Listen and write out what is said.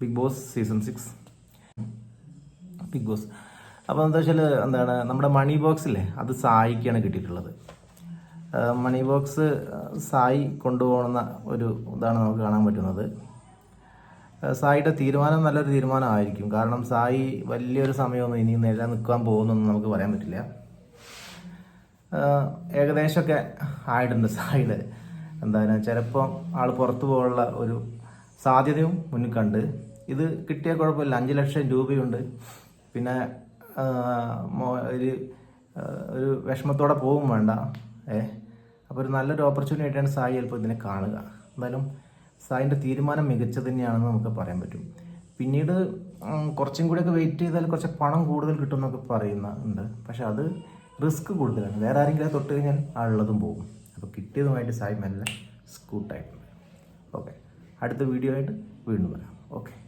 Big Boss season six. Big Boss. അപ്പോൾ എന്താ വെച്ചാൽ എന്താണ് നമ്മുടെ മണി ബോക്സ് ബോക്സില്ലേ അത് സായിക്കാണ് കിട്ടിയിട്ടുള്ളത്. മണി ബോക്സ് സായി കൊണ്ടുപോകുന്ന ഒരു ഇതാണ് നമുക്ക് കാണാൻ പറ്റുന്നത്. സായിയുടെ തീരുമാനം നല്ലൊരു തീരുമാനമായിരിക്കും. കാരണം സായി വലിയൊരു സമയമൊന്നും ഇനി നിൽക്കാൻ പോകുന്നൊന്നും നമുക്ക് പറയാൻ പറ്റില്ല. ഏകദേശമൊക്കെ ആയിട്ടുണ്ട് സായിയുടെ. എന്താണ് ചിലപ്പോൾ ആൾ പുറത്തു പോകാനുള്ള ഒരു സാധ്യതയും മുന്നിൽ കണ്ട് ഇത് കിട്ടിയ കുഴപ്പമില്ല. അഞ്ച് ലക്ഷം രൂപയുണ്ട്. പിന്നെ ഒരു ഒരു വിഷമത്തോടെ പോകും വേണ്ട. ഏ? അപ്പോൾ ഒരു നല്ലൊരു ഓപ്പർച്യൂണിറ്റി ആയിട്ടാണ് സായി ചിലപ്പോൾ ഇതിനെ കാണുക. എന്തായാലും സായിന്റെ തീരുമാനം മികച്ചത് തന്നെയാണെന്ന് നമുക്ക് പറയാൻ പറ്റും. പിന്നീട് കുറച്ചും കൂടിയൊക്കെ വെയിറ്റ് ചെയ്താൽ കുറച്ച് പണം കൂടുതൽ കിട്ടും എന്നൊക്കെ പറയുന്നുണ്ട് പക്ഷെ അത് റിസ്ക് കൂടുതലാണ്. വേറെ ആരെങ്കിലും തൊട്ട് കഴിഞ്ഞാൽ ആ ഉള്ളതും പോകും. അപ്പോൾ കിട്ടിയതുമായിട്ട് സായി മെല്ലെ സ്കൂട്ടായിട്ടുണ്ട് ഓക്കെ അടുത്ത വീഡിയോ ആയിട്ട് വീണ്ടും വരാം. ഓക്കെ.